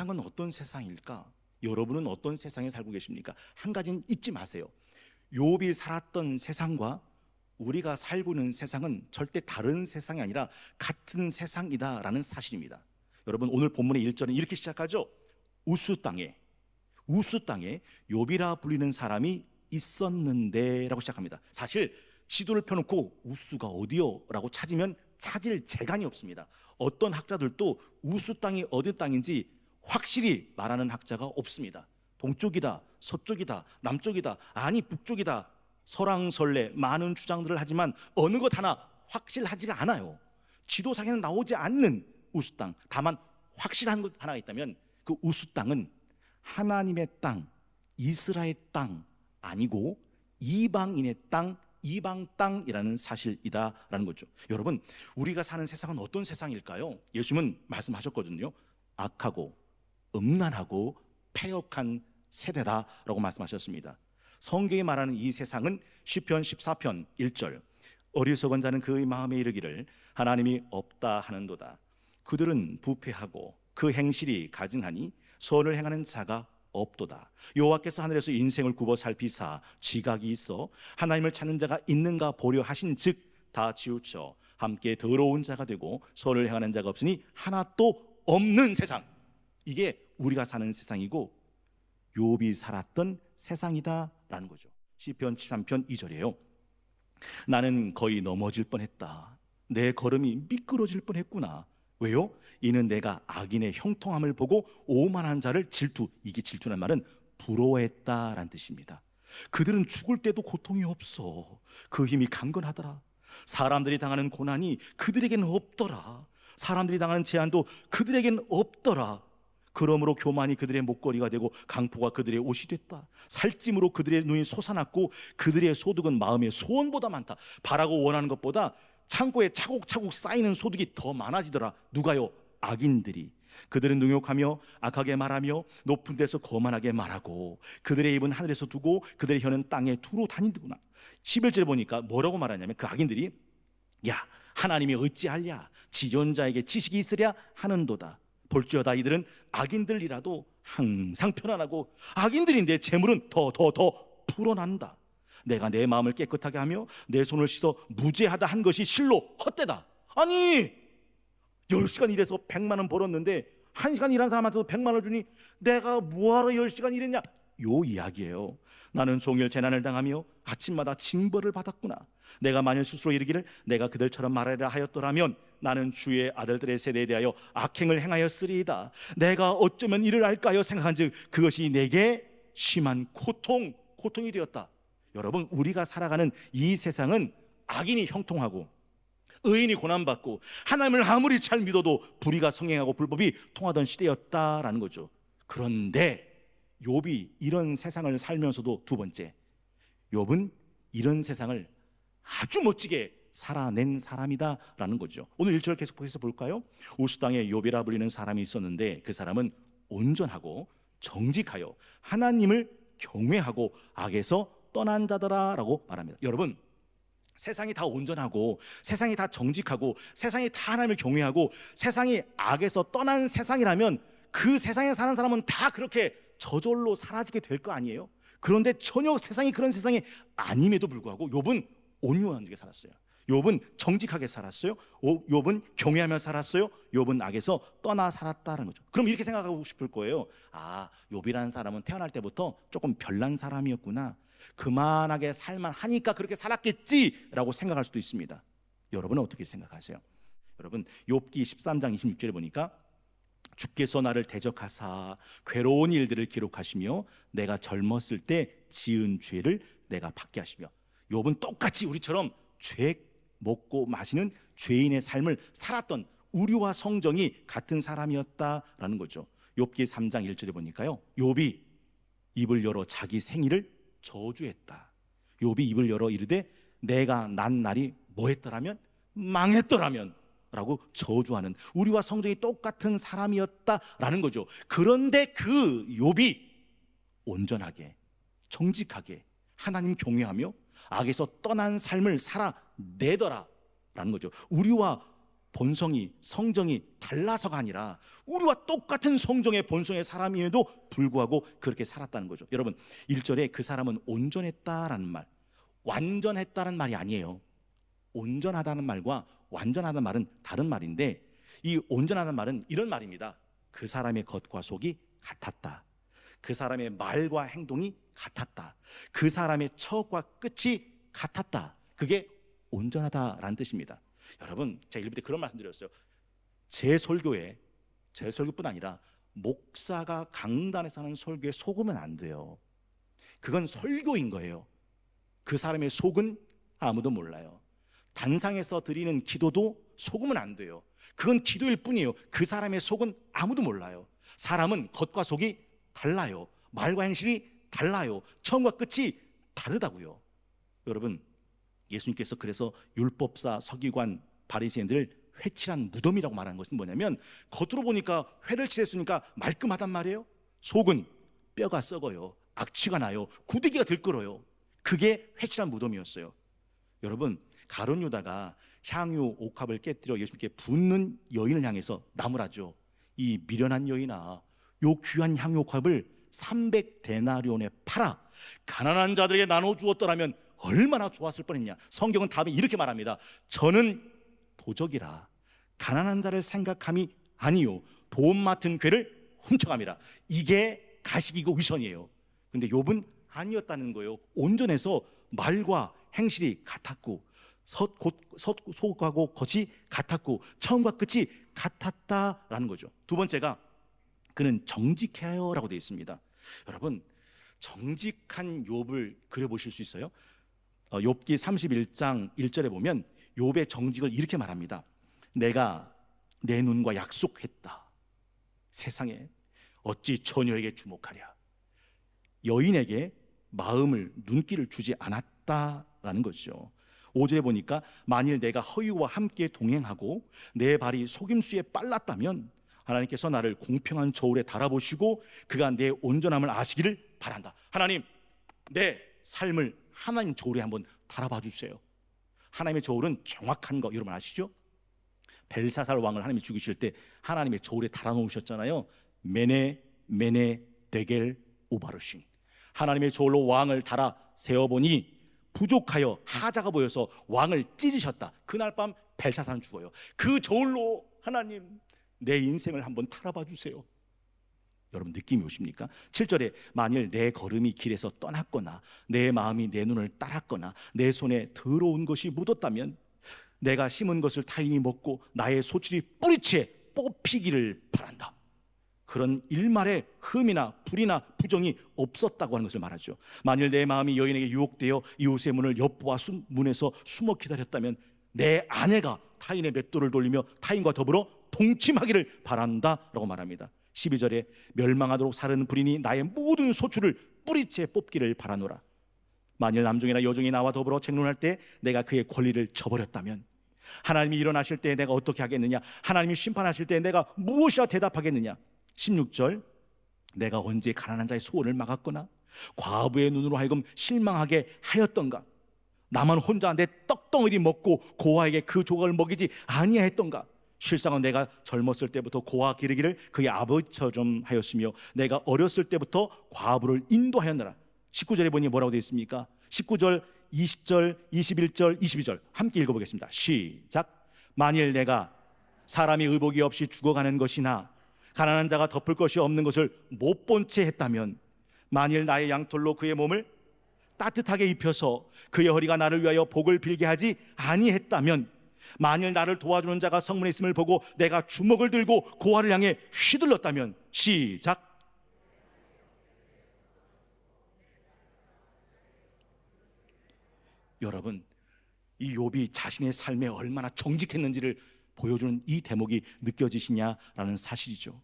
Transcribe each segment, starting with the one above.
세상은 어떤 세상일까? 여러분은 어떤 세상에 살고 계십니까? 한 가지는 잊지 마세요. 욥이 살았던 세상과 우리가 살고 있는 세상은 절대 다른 세상이 아니라 같은 세상이다라는 사실입니다. 여러분 오늘 본문의 1절은 이렇게 시작하죠. 우수 땅에 우수 땅에 욥이라 불리는 사람이 있었는데라고 시작합니다. 사실 지도를 펴놓고 우수가 어디요라고 찾으면 찾을 재간이 없습니다. 어떤 학자들도 우수 땅이 어디 땅인지 확실히 말하는 학자가 없습니다. 동쪽이다, 서쪽이다, 남쪽이다, 아니 북쪽이다, 설왕설래 많은 주장들을 하지만 어느 것 하나 확실하지가 않아요. 지도상에는 나오지 않는 우수 땅. 다만 확실한 것 하나가 있다면 그 우수 땅은 하나님의 땅, 이스라엘 땅 아니고 이방인의 땅, 이방 땅이라는 사실이다라는 거죠. 여러분, 우리가 사는 세상은 어떤 세상일까요? 예수님은 말씀하셨거든요. 악하고 음란하고 폐역한 세대다라고 말씀하셨습니다. 성경이 말하는 이 세상은 시편 14편 1절 어리석은 자는 그의 마음에 이르기를 하나님이 없다 하는도다. 그들은 부패하고 그 행실이 가증하니 선을 행하는 자가 없도다. 여호와께서 하늘에서 인생을 굽어 살피사 지각이 있어 하나님을 찾는 자가 있는가 보려 하신즉 다 치우쳐 함께 더러운 자가 되고 선을 행하는 자가 없으니 하나도 없는 세상. 이게 우리가 사는 세상이고 욥이 살았던 세상이다라는 거죠. 시편 73편 2절이에요. 나는 거의 넘어질 뻔했다. 내 걸음이 미끄러질 뻔했구나. 왜요? 이는 내가 악인의 형통함을 보고 오만한 자를 질투. 이게 질투란 말은 부러워했다라는 뜻입니다. 그들은 죽을 때도 고통이 없어. 그 힘이 강건하더라. 사람들이 당하는 고난이 그들에게는 없더라. 사람들이 당하는 제한도 그들에게는 없더라. 그러므로 교만이 그들의 목걸이가 되고 강포가 그들의 옷이 됐다. 살찜으로 그들의 눈이 솟아났고 그들의 소득은 마음의 소원보다 많다. 바라고 원하는 것보다 창고에 차곡차곡 쌓이는 소득이 더 많아지더라. 누가요? 악인들이. 그들은 능욕하며 악하게 말하며 높은 데서 거만하게 말하고 그들의 입은 하늘에서 두고 그들의 혀는 땅에 두루 다니는구나. 11절에 보니까 뭐라고 말하냐면 그 악인들이 야 하나님이 어찌할랴 지존자에게 지식이 있으랴 하는도다. 볼지어다 이들은 악인들이라도 항상 편안하고 악인들인데 재물은 더 더 더 불어난다. 내가 내 마음을 깨끗하게 하며 내 손을 씻어 무죄하다 한 것이 실로 헛되다. 아니 10시간 일해서 100만 원 벌었는데 1시간 일한 사람한테도 100만 원 주니 내가 뭐하러 10시간 일했냐? 요 이야기예요. 나는 종일 재난을 당하며 아침마다 징벌을 받았구나. 내가 만일 스스로 이르기를 내가 그들처럼 말하려 하였더라면 나는 주의 아들들의 세대에 대하여 악행을 행하였으리이다. 내가 어쩌면 이를 알까요? 생각한즉 그것이 내게 심한 고통, 고통이 되었다. 여러분, 우리가 살아가는 이 세상은 악인이 형통하고 의인이 고난받고 하나님을 아무리 잘 믿어도 불의가 성행하고 불법이 통하던 시대였다라는 거죠. 그런데 욥이 이런 세상을 살면서도 두 번째, 욥은 이런 세상을 아주 멋지게 살아낸 사람이다 라는 거죠. 오늘 1절 계속해서 볼까요? 우수 땅에 욥이라 불리는 사람이 있었는데 그 사람은 온전하고 정직하여 하나님을 경외하고 악에서 떠난 자더라라고 말합니다. 여러분, 세상이 다 온전하고 세상이 다 정직하고 세상이 다 하나님을 경외하고 세상이 악에서 떠난 세상이라면 그 세상에 사는 사람은 다 그렇게 저절로 사라지게 될 거 아니에요? 그런데 전혀 세상이 그런 세상이 아님에도 불구하고 욥은 온유하게 살았어요. 욥은 정직하게 살았어요. 오- 욥은 경외하며 살았어요. 욥은 악에서 떠나 살았다는 거죠. 그럼 이렇게 생각하고 싶을 거예요. 아, 욥이라는 사람은 태어날 때부터 조금 별난 사람이었구나. 그만하게 살만 하니까 그렇게 살았겠지라고 생각할 수도 있습니다. 여러분은 어떻게 생각하세요? 여러분, 욥기 13장 26절에 보니까 주께서 나를 대적하사 괴로운 일들을 기록하시며 내가 젊었을 때 지은 죄를 내가 받게 하시며 욥은 똑같이 우리처럼 죄 먹고 마시는 죄인의 삶을 살았던 우리와 성정이 같은 사람이었다라는 거죠. 욥기 3장 1절에 보니까요. 욥이 입을 열어 자기 생일을 저주했다. 욥이 입을 열어 이르되 내가 난 날이 뭐했더라면 망했더라면 라고 저주하는 우리와 성정이 똑같은 사람이었다라는 거죠. 그런데 그 욥이 온전하게 정직하게 하나님 경외하며 악에서 떠난 삶을 살아 내더라 라는 거죠. 우리와 본성이 성정이 달라서가 아니라 우리와 똑같은 성정의 본성의 사람임에도 불구하고 그렇게 살았다는 거죠. 여러분, 1절에 그 사람은 온전했다라는 말, 완전했다는 말이 아니에요. 온전하다는 말과 완전하다는 말은 다른 말인데 이 온전하다는 말은 이런 말입니다. 그 사람의 겉과 속이 같았다. 그 사람의 말과 행동이 같았다. 그 사람의 처과 끝이 같았다. 그게 온전하다라는 뜻입니다. 여러분, 제가 일부 때 그런 말씀 드렸어요. 제 설교에 제 설교뿐 아니라 목사가 강단에서 하는 설교에 속으면 안 돼요. 그건 설교인 거예요. 그 사람의 속은 아무도 몰라요. 단상에서 드리는 기도도 속으면 안 돼요. 그건 기도일 뿐이에요. 그 사람의 속은 아무도 몰라요. 사람은 겉과 속이 달라요. 말과 행실이 달라요. 처음과 끝이 다르다고요. 여러분, 예수님께서 그래서 율법사, 서기관, 바리새인들을 회칠한 무덤이라고 말하는 것은 뭐냐면 겉으로 보니까 회를 칠했으니까 말끔하단 말이에요. 속은 뼈가 썩어요. 악취가 나요. 구데기가 들끓어요. 그게 회칠한 무덤이었어요. 여러분, 가론 유다가 향유 옥합을 깨뜨려 예수님께 붓는 여인을 향해서 나무라죠. 이 미련한 여인아, 요 귀한 향유 옥합을 300데나리온에 팔아 가난한 자들에게 나눠 주었더라면 얼마나 좋았을 뻔했냐. 성경은 답에 이렇게 말합니다. 저는 도적이라 가난한 자를 생각함이 아니요 돈 맡은 괴를 훔쳐갑니다. 이게 가식이고 위선이에요. 근데 욥은 아니었다는 거예요. 온전해서 말과 행실이 같았고 속하고 겉이 같았고 처음과 끝이 같았다라는 거죠. 두 번째가 그는 정직해요라고 되어 있습니다. 여러분 정직한 욥을 그려보실 수 있어요? 어, 욥기 31장 1절에 보면 욥의 정직을 이렇게 말합니다. 내가 내 눈과 약속했다. 세상에 어찌 처녀에게 주목하랴. 여인에게 마음을 눈길을 주지 않았다라는 것이죠. 5절에 보니까 만일 내가 허유와 함께 동행하고 내 발이 속임수에 빨랐다면 하나님께서 나를 공평한 저울에 달아보시고 그가 내 온전함을 아시기를 바란다. 하나님, 내 삶을 하나님 저울에 한번 달아봐 주세요. 하나님의 저울은 정확한 거 여러분 아시죠? 벨사살 왕을 하나님이 죽이실 때 하나님의 저울에 달아 놓으셨잖아요. 메네 메네 데겔 오바르신 하나님의 저울로 왕을 달아 세워 보니 부족하여 하자가 보여서 왕을 찢으셨다. 그날 밤 벨사살은 죽어요. 그 저울로 하나님 내 인생을 한번 달아봐 주세요. 여러분 느낌이 오십니까? 7절에 만일 내 걸음이 길에서 떠났거나 내 마음이 내 눈을 따랐거나 내 손에 더러운 것이 묻었다면 내가 심은 것을 타인이 먹고 나의 소출이 뿌리채 뽑히기를 바란다. 그런 일말의 흠이나 불이나 부정이 없었다고 하는 것을 말하죠. 만일 내 마음이 여인에게 유혹되어 이웃의 문을 엿보아 숨- 문에서 숨어 기다렸다면 내 아내가 타인의 맷돌을 돌리며 타인과 더불어 동침하기를 바란다라고 말합니다. 12절에 멸망하도록 사르는 불인이 나의 모든 소출을 뿌리채 뽑기를 바라노라. 만일 남종이나 여종이 나와 더불어 책론할 때 내가 그의 권리를 저버렸다면 하나님이 일어나실 때 내가 어떻게 하겠느냐? 하나님이 심판하실 때 내가 무엇이라 대답하겠느냐? 16절 내가 언제 가난한 자의 소원을 막았거나 과부의 눈으로 하여금 실망하게 하였던가? 나만 혼자 내 떡덩어리 먹고 고아에게 그 조각을 먹이지 아니하였던가? 실상은 내가 젊었을 때부터 고아 기르기를 그의 아버지처럼 하였으며 내가 어렸을 때부터 과부를 인도하였느라 19절에 보니 뭐라고 되어 있습니까? 19절, 20절, 21절, 22절 함께 읽어보겠습니다. 시작. 만일 내가 사람이 의복이 없이 죽어가는 것이나 가난한 자가 덮을 것이 없는 것을 못 본 채 했다면 만일 나의 양털로 그의 몸을 따뜻하게 입혀서 그의 허리가 나를 위하여 복을 빌게 하지 아니했다면 만일 나를 도와주는 자가 성문에 있음을 보고 내가 주먹을 들고 고아를 향해 휘둘렀다면 시작 여러분 이 욥이 자신의 삶에 얼마나 정직했는지를 보여주는 이 대목이 느껴지시냐라는 사실이죠.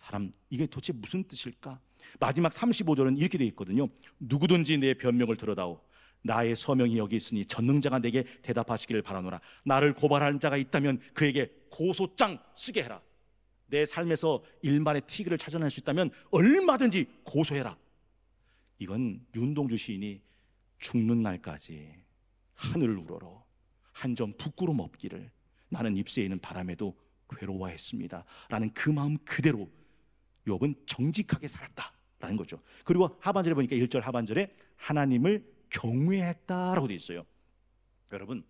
사람 이게 도대체 무슨 뜻일까? 마지막 35절은 이렇게 되어 있거든요. 누구든지 내 변명을 들어다오. 나의 서명이 여기 있으니 전능자가 내게 대답하시기를 바라노라. 나를 고발하는 자가 있다면 그에게 고소장 쓰게 해라. 내 삶에서 일말의 티를 찾아낼 수 있다면 얼마든지 고소해라. 이건 윤동주 시인이 죽는 날까지 하늘을 우러러 한 점 부끄럼 없기를 나는 입새에 있는 바람에도 괴로워했습니다. 라는 그 마음 그대로 욥은 정직하게 살았다라는 거죠. 그리고 하반절에 보니까 1절 하반절에 하나님을 경외했다라고 돼 있어요. 여러분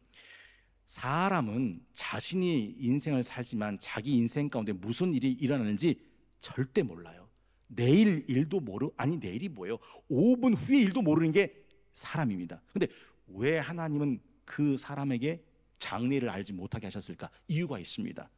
사람은 자신이 인생을 살지만 자기 인생 가운데 무슨 일이 일어나는지 절대 몰라요. 내일 일도 모르 아니 내일이 뭐예요? 5분 후의 일도 모르는 게 사람입니다. 근데 왜 하나님은 그 사람에게 장래를 알지 못하게 하셨을까? 이유가 있습니다.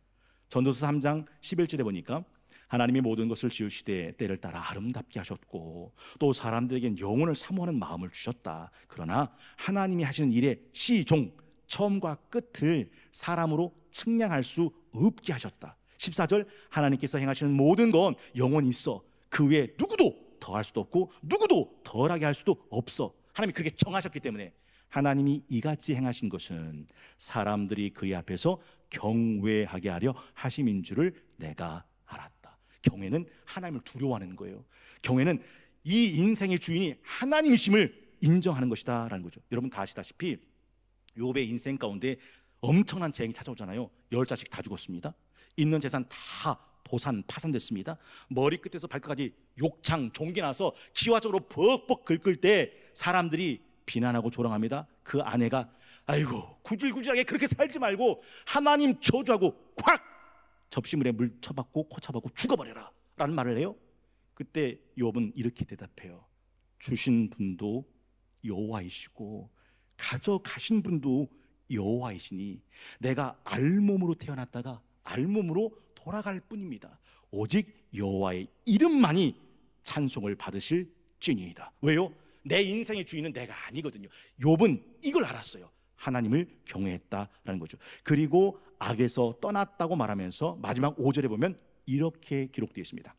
전도서 3장 11절에 보니까 하나님이 모든 것을 지으시되 때를 따라 아름답게 하셨고 또 사람들에겐 영혼을 사모하는 마음을 주셨다. 그러나 하나님이 하시는 일의 시종 처음과 끝을 사람으로 측량할 수 없게 하셨다. 14절 하나님께서 행하시는 모든 건 영원히 있어. 그 외에 누구도 더할 수도 없고 누구도 덜하게 할 수도 없어. 하나님이 그렇게 정하셨기 때문에 하나님이 이같이 행하신 것은 사람들이 그의 앞에서 경외하게 하려 하심인 줄을 내가 알았다. 경외는 하나님을 두려워하는 거예요. 경외는 이 인생의 주인이 하나님이심을 인정하는 것이다라는 거죠. 여러분 다 아시다시피 욥의 인생 가운데 엄청난 재앙이 찾아오잖아요. 열 자식 다 죽었습니다. 있는 재산 다 도산 파산됐습니다. 머리 끝에서 발끝까지 욕창 종기 나서 기와적으로 벅벅 긁을 때 사람들이 비난하고 조롱합니다. 그 아내가 아이고 구질구질하게 그렇게 살지 말고 하나님 저주하고 콱 접시물에 물 쳐박고 코 쳐박고 죽어버려라 라는 말을 해요. 그때 욥은 이렇게 대답해요. 주신 분도 여호와이시고 가져가신 분도 여호와이시니 내가 알몸으로 태어났다가 알몸으로 돌아갈 뿐입니다. 오직 여호와의 이름만이 찬송을 받으실 찐이다. 왜요? 내 인생의 주인은 내가 아니거든요. 욥은 이걸 알았어요. 하나님을 경외했다라는 거죠. 그리고 악에서 떠났다고 말하면서 마지막 5절에 보면 이렇게 기록되어 있습니다.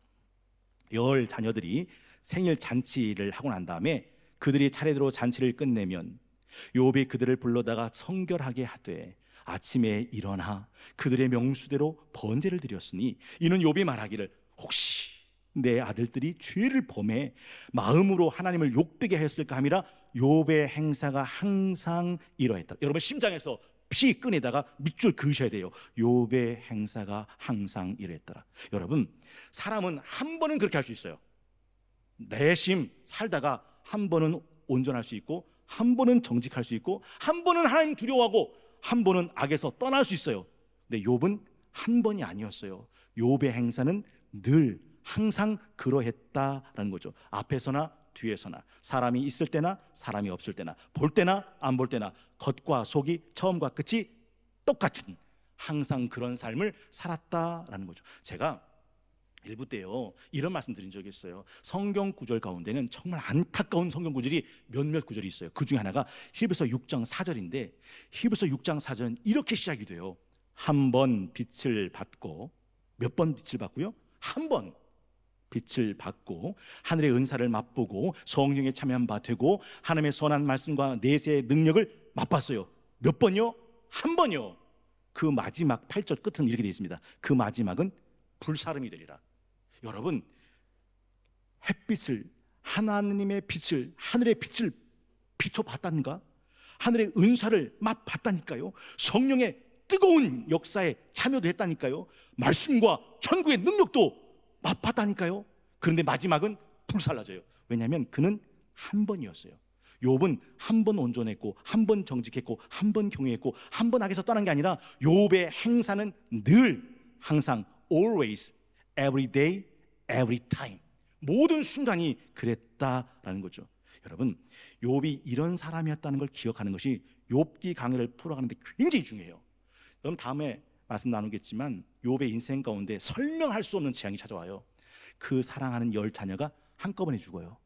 열 자녀들이 생일 잔치를 하고 난 다음에 그들이 차례대로 잔치를 끝내면 욥이 그들을 불러다가 성결하게 하되 아침에 일어나 그들의 명수대로 번제를 드렸으니 이는 욥이 말하기를 혹시 내 아들들이 죄를 범해 마음으로 하나님을 욕되게 했을까 함이라 욥의 행사가 항상 이러했다. 여러분 심장에서 피 끈에다가 밑줄 그으셔야 돼요. 욥의 행사가 항상 이랬더라. 여러분 사람은 한 번은 그렇게 할 수 있어요. 내심 살다가 한 번은 온전할 수 있고 한 번은 정직할 수 있고 한 번은 하나님 두려워하고 한 번은 악에서 떠날 수 있어요. 근데 욥은 한 번이 아니었어요. 욥의 행사는 늘 항상 그러했다라는 거죠. 앞에서나 뒤에서나 사람이 있을 때나 사람이 없을 때나 볼 때나 안 볼 때나 겉과 속이 처음과 끝이 똑같은 항상 그런 삶을 살았다라는 거죠. 제가 일부 때요 이런 말씀 드린 적이 있어요. 성경 구절 가운데는 정말 안타까운 성경 구절이 몇몇 구절이 있어요. 그 중에 하나가 히브리서 6장 4절인데 히브리서 6장 4절은 이렇게 시작이 돼요. 한 번 빛을 받고 몇 번 빛을 받고요? 한 번 빛을 받고 하늘의 은사를 맛보고 성령에 참여한 바 되고 하나님의 선한 말씀과 내세의 능력을 맛봤어요. 몇 번요? 한 번요. 그 마지막 8절 끝은 이렇게 되어 있습니다. 그 마지막은 불사름이 되리라. 여러분 햇빛을 하나님의 빛을 하늘의 빛을 비춰봤다는가? 하늘의 은사를 맛봤다니까요. 성령의 뜨거운 역사에 참여도 했다니까요. 말씀과 천국의 능력도 맛봤다니까요. 그런데 마지막은 불살라져요. 왜냐하면 그는 한 번이었어요. 욥은 한 번 온전했고 한 번 정직했고 한 번 경외했고 한 번 악에서 떠난 게 아니라 욥의 행사는 늘 항상 always every day every time 모든 순간이 그랬다라는 거죠. 여러분 욥이 이런 사람이었다는 걸 기억하는 것이 욥기 강의를 풀어가는데 굉장히 중요해요. 그럼 다음에 말씀 나누겠지만 욥의 인생 가운데 설명할 수 없는 재앙이 찾아와요. 그 사랑하는 열 자녀가 한꺼번에 죽어요.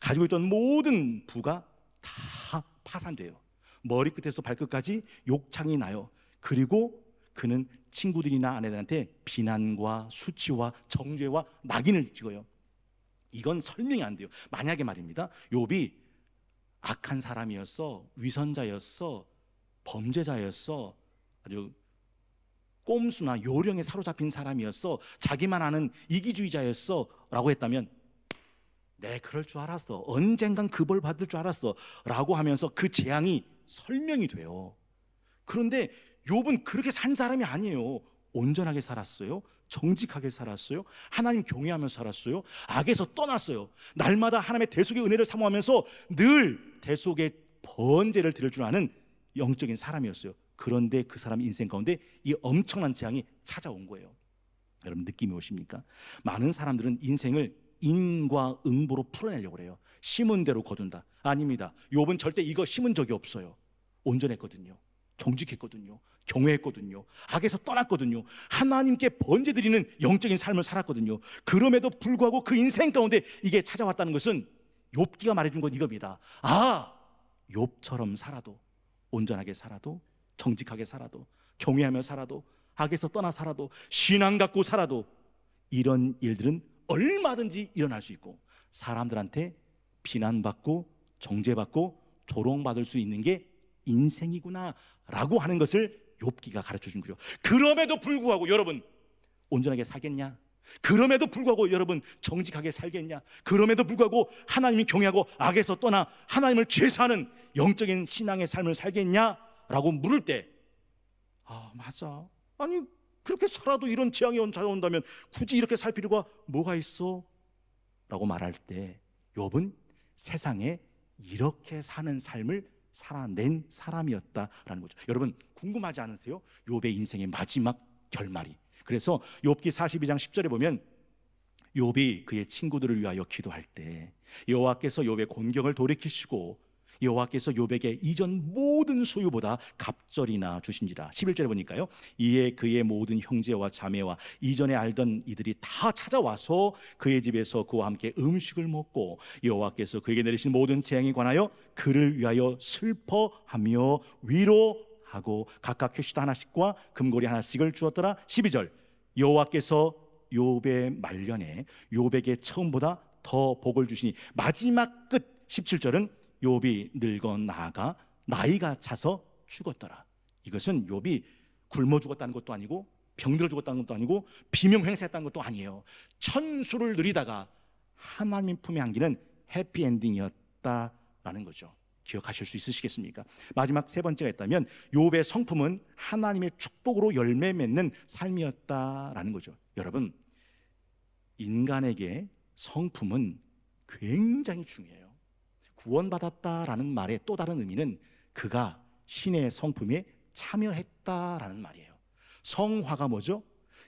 가지고 있던 모든 부가 다 파산돼요. 머리끝에서 발끝까지 욕창이 나요. 그리고 그는 친구들이나 아내들한테 비난과 수치와 정죄와 낙인을 찍어요. 이건 설명이 안 돼요. 만약에 말입니다. 욥이 악한 사람이었어, 위선자였어, 범죄자였어, 아주 꼼수나 요령에 사로잡힌 사람이었어, 자기만 아는 이기주의자였어 라고 했다면 네 그럴 줄 알았어, 언젠간 그 벌 받을 줄 알았어 라고 하면서 그 재앙이 설명이 돼요. 그런데 욥은 그렇게 산 사람이 아니에요. 온전하게 살았어요. 정직하게 살았어요. 하나님 경외하며 살았어요. 악에서 떠났어요. 날마다 하나님의 대속의 은혜를 사모하면서 늘 대속의 번제를 드릴 줄 아는 영적인 사람이었어요. 그런데 그 사람 인생 가운데 이 엄청난 재앙이 찾아온 거예요. 여러분 느낌이 오십니까? 많은 사람들은 인생을 인과 응보로 풀어내려고 그래요. 심은 대로 거둔다. 아닙니다. 욥은 절대 이거 심은 적이 없어요. 온전했거든요. 정직했거든요. 경외했거든요. 악에서 떠났거든요. 하나님께 번제 드리는 영적인 삶을 살았거든요. 그럼에도 불구하고 그 인생 가운데 이게 찾아왔다는 것은 욥기가 말해준 건 이겁니다. 아, 욥처럼 살아도 온전하게 살아도 정직하게 살아도 경외하며 살아도 악에서 떠나 살아도 신앙 갖고 살아도 이런 일들은 얼마든지 일어날 수 있고 사람들한테 비난받고 정죄받고 조롱받을 수 있는 게 인생이구나라고 하는 것을 욥기가 가르쳐 준 거죠. 그럼에도 불구하고 여러분 온전하게 살겠냐? 그럼에도 불구하고 여러분 정직하게 살겠냐? 그럼에도 불구하고 하나님이 경외하고 악에서 떠나 하나님을 죄사하는 영적인 신앙의 삶을 살겠냐 라고 물을 때 아, 맞아. 아니 그렇게 살아도 이런 재앙이 온- 찾아온다면 굳이 이렇게 살 필요가 뭐가 있어? 라고 말할 때 욥은 세상에 이렇게 사는 삶을 살아낸 사람이었다라는 거죠. 여러분 궁금하지 않으세요? 욥의 인생의 마지막 결말이. 그래서 욥기 42장 10절에 보면 욥이 그의 친구들을 위하여 기도할 때 여호와께서 욥의 곤경을 돌이키시고 여호와께서 욥에게 이전 모든 소유보다 갑절이나 주신지라. 11절에 보니까요. 이에 그의 모든 형제와 자매와 이전에 알던 이들이 다 찾아와서 그의 집에서 그와 함께 음식을 먹고 여호와께서 그에게 내리신 모든 재앙에 관하여 그를 위하여 슬퍼하며 위로하고 각각 캐시도 하나씩과 금고리 하나씩을 주었더라. 12절. 여호와께서 욥의 말년에 욥에게 처음보다 더 복을 주시니 마지막 끝 17절은 욥이 늙어 나아가 나이가 차서 죽었더라. 이것은 욥이 굶어 죽었다는 것도 아니고 병들어 죽었다는 것도 아니고 비명행세했다는 것도 아니에요. 천수를 누리다가 하나님 품에 안기는 해피 엔딩이었다라는 거죠. 기억하실 수 있으시겠습니까? 마지막 세 번째가 있다면 욥의 성품은 하나님의 축복으로 열매 맺는 삶이었다라는 거죠. 여러분 인간에게 성품은 굉장히 중요해요. 구원받았다라는 말의 또 다른 의미는 그가 신의 성품에 참여했다라는 말이에요. 성화가 뭐죠?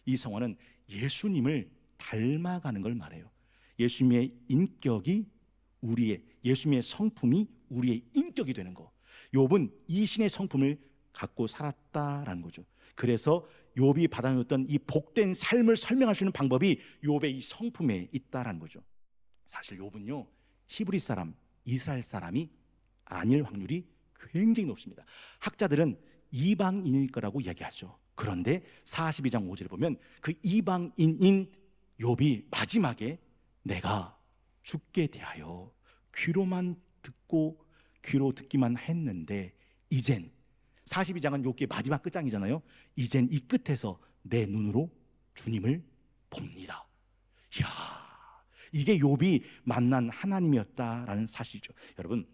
이 성화는 예수님을 닮아가는 걸 말해요. 예수님의 인격이 우리의 예수님의 성품이 우리의 인격이 되는 거. 욥은 이 신의 성품을 갖고 살았다라는 거죠. 그래서 욥이 받아들였던 이 복된 삶을 설명할 수 있는 방법이 욥의 이 성품에 있다라는 거죠. 사실 욥은요 히브리 사람, 이스라엘 사람이 아닐 확률이 굉장히 높습니다. 학자들은 이방인일 거라고 얘기하죠. 그런데 42장 5절에 보면 그 이방인인 욥이 마지막에 내가 죽게 대하여 귀로만 듣고 귀로 듣기만 했는데 이젠 42장은 욥기의 마지막 끝장이잖아요. 이젠 이 끝에서 내 눈으로 주님을 봅니다. 이야, 이게 욥이 만난 하나님이었다라는 사실이죠. 여러분,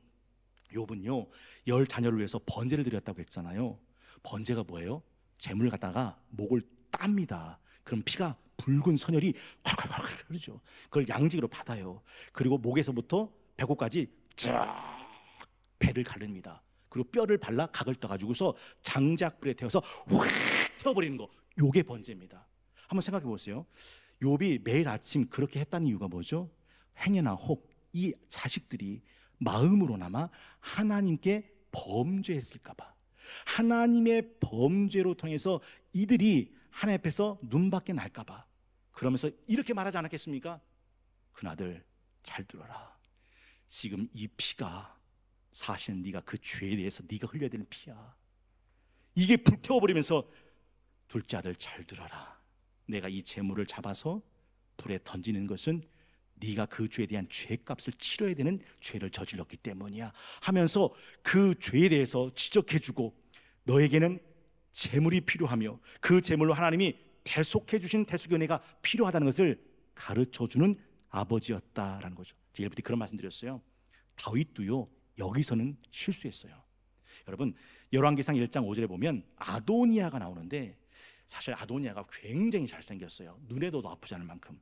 욥은요 열 자녀를 위해서 번제를 드렸다고 했잖아요. 번제가 뭐예요? 재물 갖다가 목을 땁니다. 그럼 피가 붉은 선혈이 콸콸콸 흐르죠. 그걸 양직으로 받아요. 그리고 목에서부터 배꼽까지 쫙 배를 가릅니다. 그리고 뼈를 발라 각을 떠가지고서 장작불에 태워서 확 태워버리는 거. 요게 번제입니다. 한번 생각해 보세요. 욥이 매일 아침 그렇게 했다는 이유가 뭐죠? 행여나 혹 이 자식들이 마음으로나마 하나님께 범죄했을까봐 하나님의 범죄로 통해서 이들이 하나님 앞에서 눈밖에 날까봐 그러면서 이렇게 말하지 않았겠습니까? 그나들 잘 들어라. 지금 이 피가 사실은 네가 그 죄에 대해서 네가 흘려야 되는 피야. 이게 불태워버리면서 둘째 아들 잘 들어라. 내가 이 재물을 잡아서 불에 던지는 것은 네가 그 죄에 대한 죄값을 치러야 되는 죄를 저질렀기 때문이야 하면서 그 죄에 대해서 지적해 주고 너에게는 재물이 필요하며 그 재물로 하나님이 대속해 주신 대속의 은혜가 필요하다는 것을 가르쳐 주는 아버지였다라는 거죠. 제가 일부터 그런 말씀드렸어요. 다윗도요 여기서는 실수했어요. 여러분 열왕기상 1장 5절에 보면 아도니아가 나오는데 사실 아도니아가 굉장히 잘생겼어요. 눈에도 아프지 않을 만큼.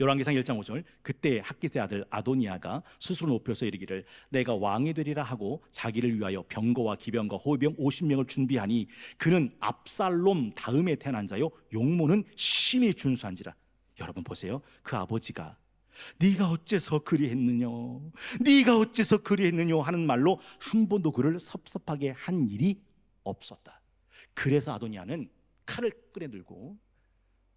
열왕기상 1장 5절 그때 학기세 아들 아도니아가 스스로 높여서 이르기를 내가 왕이 되리라 하고 자기를 위하여 병거와 기병과 호위병 50명을 준비하니 그는 압살롬 다음에 태어난 자요 용모는 심히 준수한지라. 여러분 보세요. 그 아버지가 네가 어째서 그리했느냐 네가 어째서 그리했느냐 하는 말로 한 번도 그를 섭섭하게 한 일이 없었다 그래서 아도니아는 칼을 꺼내들고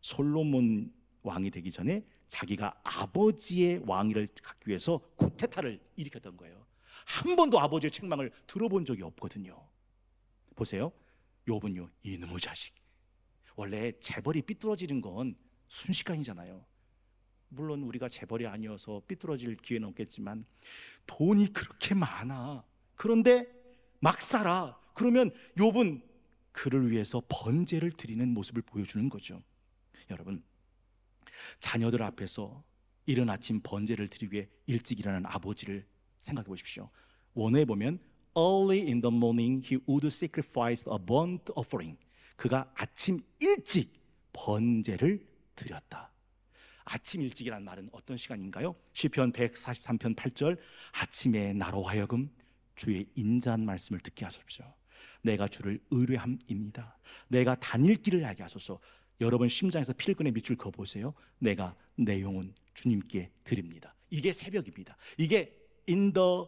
솔로몬 왕이 되기 전에 자기가 아버지의 왕위를 갖기 위해서 쿠데타를 일으켰던 거예요. 한 번도 아버지의 책망을 들어본 적이 없거든요. 보세요. 욥은요. 이놈의 자식. 원래 재벌이 삐뚤어지는 건 순식간이잖아요. 물론 우리가 재벌이 아니어서 삐뚤어질 기회는 없겠지만 돈이 그렇게 많아. 그런데 막 살아. 그러면 욥은 그를 위해서 번제를 드리는 모습을 보여주는 거죠. 여러분 자녀들 앞에서 이른 아침 번제를 드리기 위해 일찍 일어나는 아버지를 생각해 보십시오. 원어에 보면 early in the morning he would sacrifice a burnt offering. 그가 아침 일찍 번제를 드렸다. 아침 일찍이란 말은 어떤 시간인가요? 시편 143편 8절 아침에 나로 하여금 주의 인자한 말씀을 듣게 하소서. 내가 주를 의뢰함입니다. 내가 다닐 길을 알게 하소서. 여러분 심장에서 꺼내 밑줄 그어 보세요. 내가 내 영혼 주님께 드립니다. 이게 새벽입니다. 이게 in the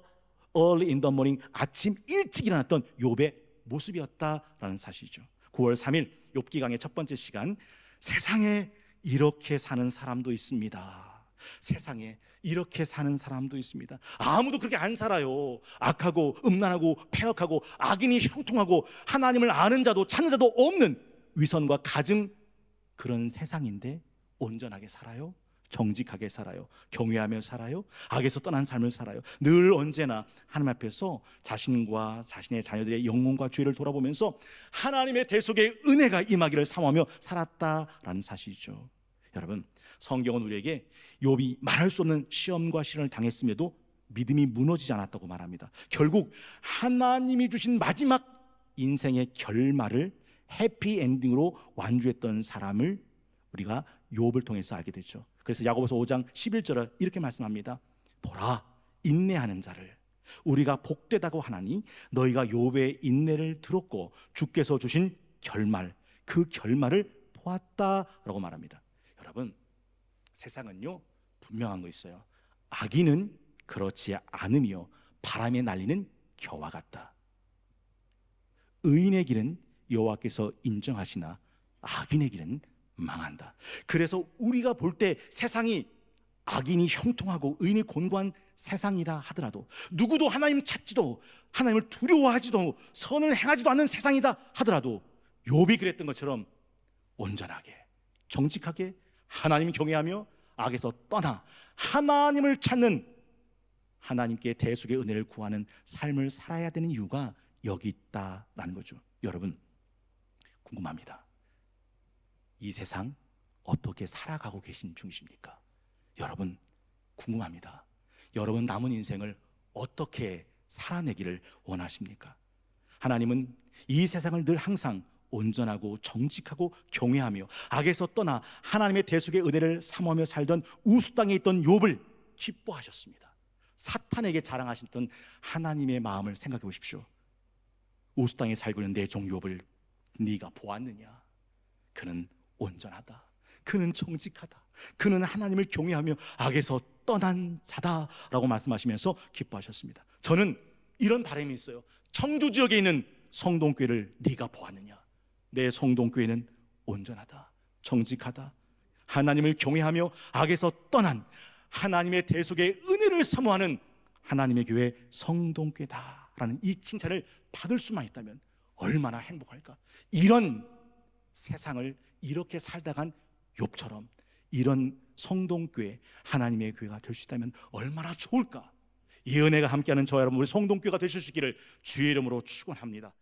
early in the morning 아침 일찍 일어났던 욥의 모습이었다라는 사실이죠. 9월 3일 욥기 강의 첫 번째 시간 세상에 이렇게 사는 사람도 있습니다. 세상에 이렇게 사는 사람도 있습니다. 아무도 그렇게 안 살아요. 악하고 음란하고 폐역하고 악인이 형통하고 하나님을 아는 자도 찾는 자도 없는 위선과 가증 그런 세상인데 온전하게 살아요? 정직하게 살아요? 경외하며 살아요? 악에서 떠난 삶을 살아요? 늘 언제나 하나님 앞에서 자신과 자신의 자녀들의 영혼과 죄를 돌아보면서 하나님의 대속의 은혜가 임하기를 사모하며 살았다라는 사실이죠. 여러분, 성경은 우리에게 욥이 말할 수 없는 시험과 시련을 당했음에도 믿음이 무너지지 않았다고 말합니다. 결국 하나님이 주신 마지막 인생의 결말을 해피 엔딩으로 완주했던 사람을 우리가 욥을 통해서 알게 되죠. 그래서 야고보서 5장 11절에 이렇게 말씀합니다. 보라 인내하는 자를 우리가 복되다고 하나니 너희가 욥의 인내를 들었고 주께서 주신 결말 그 결말을 보았다라고 말합니다. 여러분 세상은요 분명한 거 있어요. 악인은 그렇지 않으며 바람에 날리는 겨와 같다. 의인의 길은 여호와께서 인정하시나 악인의 길은 망한다. 그래서 우리가 볼 때 세상이 악인이 형통하고 의인이 곤고한 세상이라 하더라도 누구도 하나님 찾지도 하나님을 두려워하지도 선을 행하지도 않는 세상이다 하더라도 욥이 그랬던 것처럼 온전하게 정직하게 하나님 경외하며 악에서 떠나 하나님을 찾는 하나님께 대속의 은혜를 구하는 삶을 살아야 되는 이유가 여기 있다라는 거죠. 여러분 궁금합니다. 이 세상 어떻게 살아가고 계신 중이십니까? 여러분 궁금합니다. 여러분 남은 인생을 어떻게 살아내기를 원하십니까? 하나님은 이 세상을 늘 항상 온전하고 정직하고 경외하며 악에서 떠나 하나님의 대속의 은혜를 사모하며 살던 우수 땅에 있던 욥을 기뻐하셨습니다. 사탄에게 자랑하셨던 하나님의 마음을 생각해 보십시오. 우수 땅에 살고 있는 내종 욥을 네가 보았느냐? 그는 온전하다. 그는 정직하다. 그는 하나님을 경외하며 악에서 떠난 자다라고 말씀하시면서 기뻐하셨습니다. 저는 이런 바람이 있어요. 청주 지역에 있는 성동교회를 네가 보았느냐? 내 성동교회는 온전하다. 정직하다. 하나님을 경외하며 악에서 떠난 하나님의 대속의 은혜를 사모하는 하나님의 교회 성동교회다라는 이 칭찬을 받을 수만 있다면 얼마나 행복할까? 이런 세상을 이렇게 살다간 욥처럼 이런 성동교회 하나님의 교회가 될 수 있다면 얼마나 좋을까? 이 은혜가 함께하는 저 여러분 우리 성동교회가 되실 수 있기를 주의 이름으로 축원합니다.